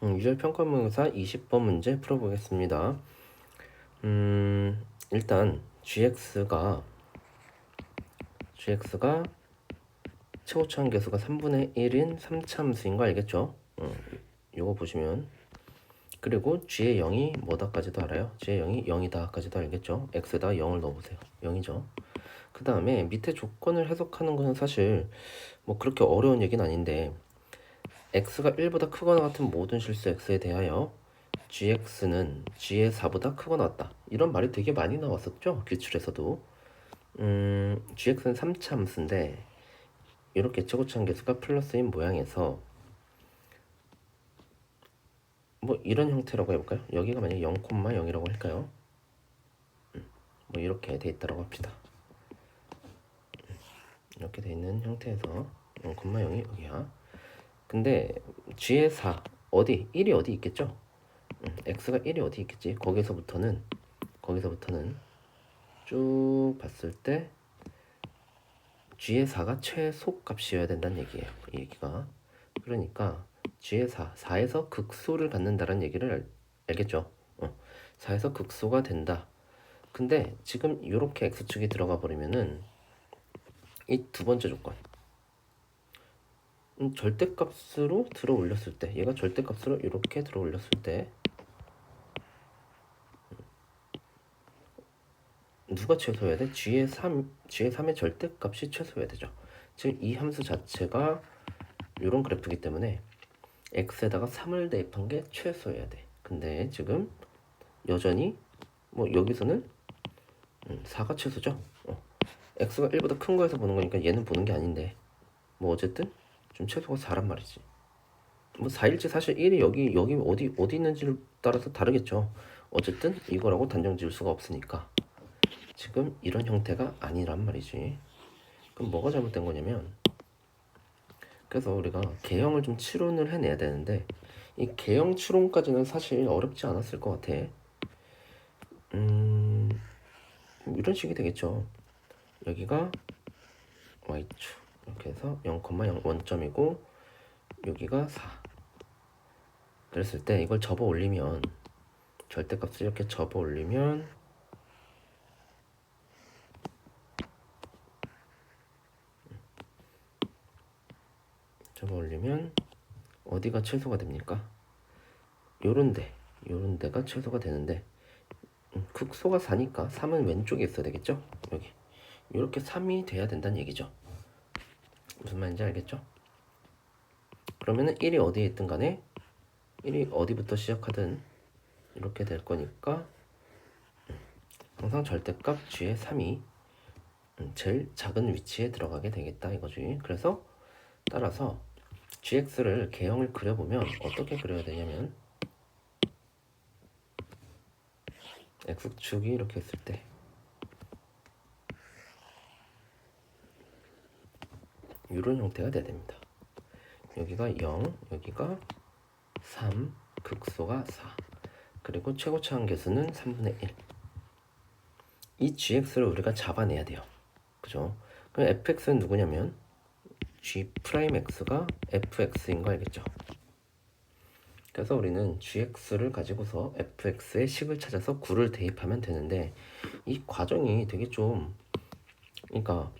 음, 유절 평가문사 20번 문제 풀어보겠습니다. 음, 일단 gx가 gx가 최고차원 계수가 3분의 1인 3차함수인 거 알겠죠? 음, 요거 보시면 그리고 g의 0이 뭐다까지도 알아요? g의 0이 0이다까지도 알겠죠? x에다 0을 넣어보세요. 0이죠. 그 다음에 밑에 조건을 해석하는 것은 사실 뭐 그렇게 어려운 얘기는 아닌데 x가 1보다 크거나 같은 모든 실수 x에 대하여 gx는 g의 4보다 크거나 같다. 이런 말이 되게 많이 나왔었죠. 기출에서도. 음, gx는 3차 함수인데 이렇게 최고차원 계수가 플러스인 모양에서 뭐 이런 형태라고 해볼까요? 여기가 만약에 0,0이라고 할까요? 음, 뭐 이렇게 돼 있다고 합시다. 음, 이렇게 돼 있는 형태에서 0,0이 여기야. 근데 g의 4 어디 1이 어디 있겠죠? 음, x가 1이 어디 있겠지? 거기서부터는 거기서부터는 쭉 봤을 때 g의 4가 최소 값이어야 된다는 얘기예요. 이 얘기가 그러니까 g의 4 4에서 극소를 갖는다는 얘기를 알, 알겠죠? 어, 4에서 극소가 된다. 근데 지금 이렇게 x축이 들어가 버리면은 이 두 번째 조건 음, 절대값으로 들어 올렸을 때 얘가 절대값으로 이렇게 들어 올렸을 때 누가 최소여야 돼? g의 3, g의 3의 절대값이 최소여야 되죠. 즉 이 함수 자체가 이런 그래프이기 때문에 x에다가 3을 대입한 게 최소여야 돼. 근데 지금 여전히 뭐 여기서는 음, 4가 최소죠. 어. x가 1보다 큰 거에서 보는 거니까 얘는 보는 게 아닌데 뭐 어쨌든 좀 최소가 4란 말이지. 뭐 4일지 사실 1이 여기 여기 어디 어디 있는지를 따라서 다르겠죠. 어쨌든 이거라고 단정 지을 수가 없으니까 지금 이런 형태가 아니란 말이지. 그럼 뭐가 잘못된 거냐면 그래서 우리가 개형을 좀 추론을 해내야 되는데 이 개형 추론까지는 사실 어렵지 않았을 것 같아. 음 이런 식이 되겠죠. 여기가 y축 이렇게 해서 0,0 원점이고 여기가 4 그랬을 때 이걸 접어 올리면 절대값을 이렇게 접어 올리면 접어 올리면 어디가 최소가 됩니까? 요런데 요런 데가 최소가 되는데 음, 극소가 4니까 3은 왼쪽에 있어야 되겠죠? 여기 이렇게 3이 돼야 된다는 얘기죠. 무슨 말인지 알겠죠? 그러면은 1이 어디에 있든 간에 1이 어디부터 시작하든 이렇게 될 거니까 음, 항상 절대값 g의 3이 음, 제일 작은 위치에 들어가게 되겠다 이거지. 그래서 따라서 gx를 개형을 그려보면 어떻게 그려야 되냐면 x축이 이렇게 했을 때 이런 형태가 돼야 됩니다. 여기가 0, 여기가 3, 극소가 4, 그리고 최고차원 계수는 3분의 1. 이 gx를 우리가 잡아내야 돼요. 그죠? 그럼 fx는 누구냐면 g 프라임 x가 fx인 거 알겠죠? 그래서 우리는 gx를 가지고서 fx의 식을 찾아서 9를 대입하면 되는데 이 과정이 되게 좀 그러니까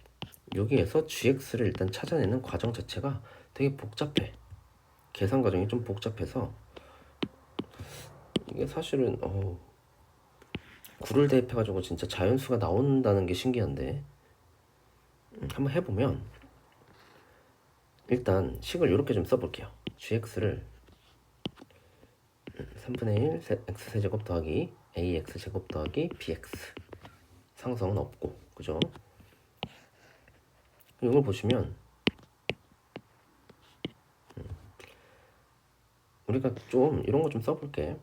여기에서 gx를 일단 찾아내는 과정 자체가 되게 복잡해. 계산 과정이 좀 복잡해서 이게 사실은 어 9를 대입해가지고 진짜 자연수가 나온다는 게 신기한데 음, 한번 해보면 일단 식을 이렇게 좀 써볼게요. gx를 3분의 1 x세제곱 더하기 ax제곱 더하기 bx 상성은 없고 그죠? 이걸 보시면 음, 우리가 좀 이런 거 좀 써볼게.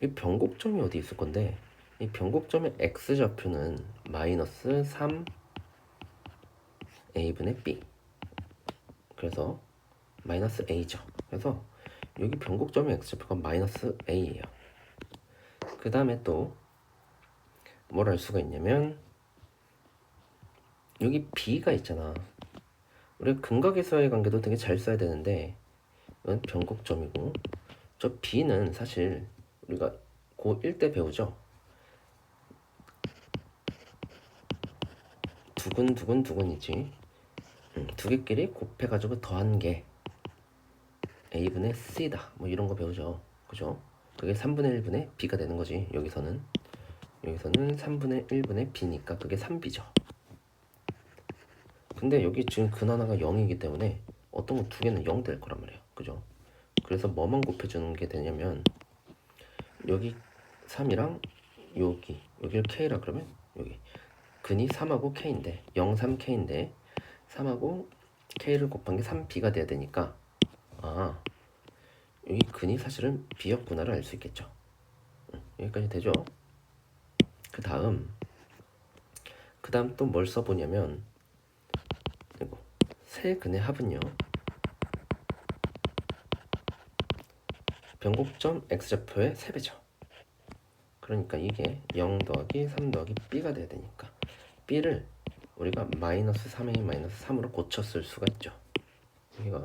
이 변곡점이 어디 있을 건데 이 변곡점의 x 좌표는 마이너스 3 a분의 b 그래서 마이너스 a죠. 그래서 여기 변곡점의 x 좌표가 마이너스 a예요. 그 다음에 또뭘할 수가 있냐면 여기 b가 있잖아. 우리가 근각에서의 관계도 되게 잘 써야 되는데 이건 변곡점이고 저 b는 사실 우리가 고1 때 배우죠. 두근 두근 두근이지. 음, 두 개끼리 곱해가지고 더한 게 a분의 c다. 뭐 이런 거 배우죠. 그죠? 그게 3분의 1분의 b가 되는 거지. 여기서는 여기서는 3분의 1분의 b니까 그게 3b죠. 근데 여기 지금 근 하나가 0이기 때문에 어떤 거 두 개는 0 될 거란 말이에요. 그죠? 그래서 뭐만 곱해주는 게 되냐면 여기 3이랑 여기 여기를 k라 그러면 여기 근이 3하고 k인데 0, 3, k인데 3하고 k를 곱한 게 3b가 돼야 되니까 아 여기 근이 사실은 b였구나를 알 수 있겠죠. 응, 여기까지 되죠. 그 다음 그 다음 또 뭘 써보냐면 근의 합은요. 변곡점 x좌표의 3배죠. 그러니까 이게 0 더하기 3 더하기 b가 돼야 되니까 b를 우리가 마이너스 3a 마이너스 3으로 고쳤을 수가 있죠. 여기가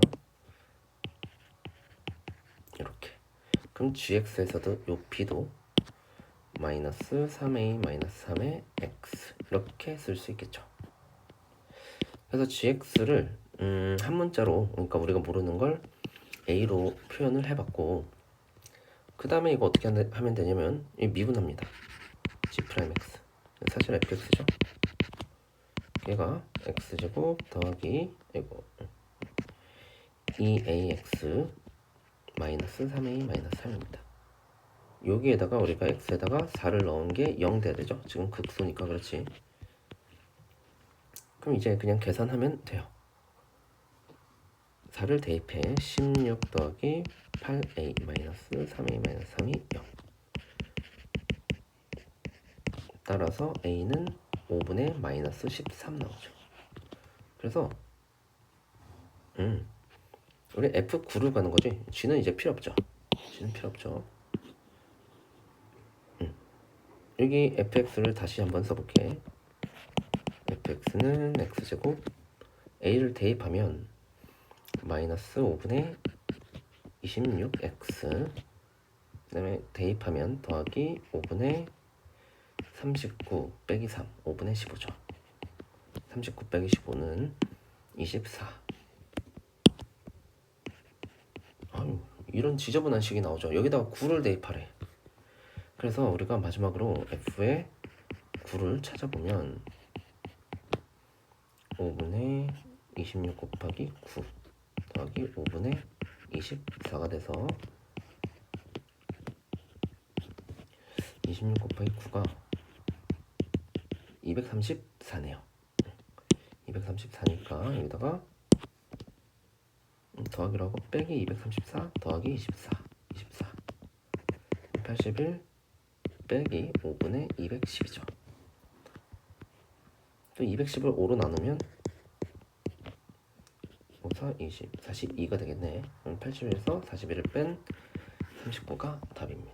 이렇게 그럼 gx에서도 요 b도 마이너스 3a 마이너스 3의 x 이렇게 쓸 수 있겠죠. 그래서 gx를 음, 한 문자로 그러니까 우리가 모르는 걸 a로 표현을 해봤고 그 다음에 이거 어떻게 한- 하면 되냐면 이 미분합니다. g 프라임 x 사실 fx죠. 얘가 x제곱 더하기 이거 2ax 마이너스 3a 마이너스 3입니다. 여기에다가 우리가 x에다가 4를 넣은 게 0 돼야 되죠. 지금 극수니까 그렇지. 그럼 이제 그냥 계산하면 돼요. 4를 대입해 16 더하기 8a 마이너스 3a 마이너스 3이 0 따라서 a는 5분의 마이너스 13 나오죠. 그래서 음 우리 f9로 가는 거지 g는 이제 필요 없죠. g는 필요 없죠. 음. 여기 fx를 다시 한번 써볼게. fx는 x제곱 a를 대입하면 마이너스 5분의 26x 그 다음에 대입하면 더하기 5분의 39 빼기 3 5분의 15죠. 39 빼기 15는 24 아유 이런 지저분한 식이 나오죠. 여기다가 9를 대입하래. 그래서 우리가 마지막으로 f의 9를 찾아보면 5분의 26 곱하기 9 더하기 5분의 24가 돼서 26 곱하기 9가 234네요. 234니까 여기다가 음, 더하기로 하고 빼기 234 더하기 24 24 81 빼기 5분의 210이죠. 또 210을 5로 나누면 5, 4, 20, 42가 되겠네. 그럼 81에서 41을 뺀 39가 답입니다.